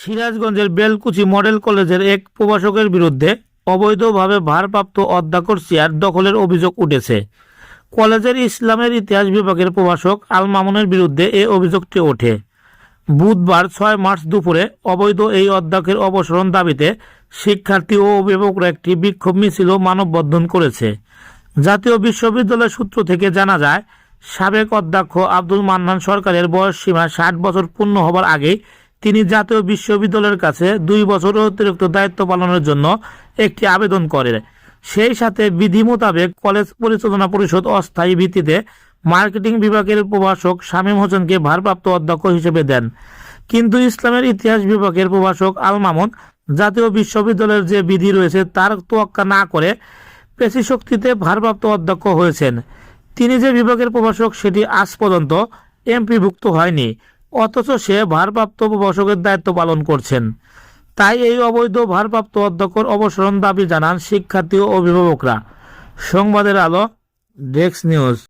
সিরাজগঞ্জের বেলকুচি মডেল কলেজের এক প্রভাষকের বিরুদ্ধে অবৈধভাবে ভারপ্রাপ্ত অধ্যক্ষর চেয়ার দখলের অভিযোগ উঠেছে। কলেজের ইসলামের ইতিহাস বিভাগের প্রভাষক আল মামুনের বিরুদ্ধে এ অভিযোগটি ওঠে। বুধবার ছয় মার্চ দুপুরে অবৈধ এই অধ্যক্ষের অপসারণ দাবিতে শিক্ষার্থী ও অভিভাবকরা একটি বিক্ষোভ মিছিল মানববন্ধন করেছে। জাতীয় বিশ্ববিদ্যালয় সূত্র থেকে জানা যায়, সাবেক অধ্যক্ষ আব্দুল মান্নান সরকারের বয়স সীমা ষাট বছর পূর্ণ হবার আগেই তিনি জাতীয় বিশ্ববিদ্যালয়ের কাছে দুই বছর অতিরিক্ত দায়িত্ব পালনের জন্য একটি আবেদন করেন। সেই সাথে বিধি মোতাবেক কলেজ পরিচালনা পরিষদ অস্থায়ী ভিত্তিতে মার্কেটিং বিভাগের প্রভাষক শামীম হোসেনকে ভারপ্রাপ্ত অধ্যক্ষ হিসেবে দেন। কিন্তু ইসলামের ইতিহাস বিভাগের প্রভাষক আল মামুন জাতীয় বিশ্ববিদ্যালয়ের যে বিধি রয়েছে তার তোয়াক্কা না করে পেশি শক্তিতে ভারপ্রাপ্ত অধ্যক্ষ হয়েছেন। তিনি যে বিভাগের প্রভাষক, সেটি আজ পর্যন্ত এমপিভুক্ত হয়নি। অথচ সে ভারপ্রাপ্ত প্রভাষকের দায়িত্ব পালন করছেন। তাই এই অবৈধ ভারপ্রাপ্ত অধ্যক্ষর অবসরণ দাবি জানান শিক্ষার্থী ও অভিভাবকরা। সংবাদের আলো, ডেস্ক নিউজ।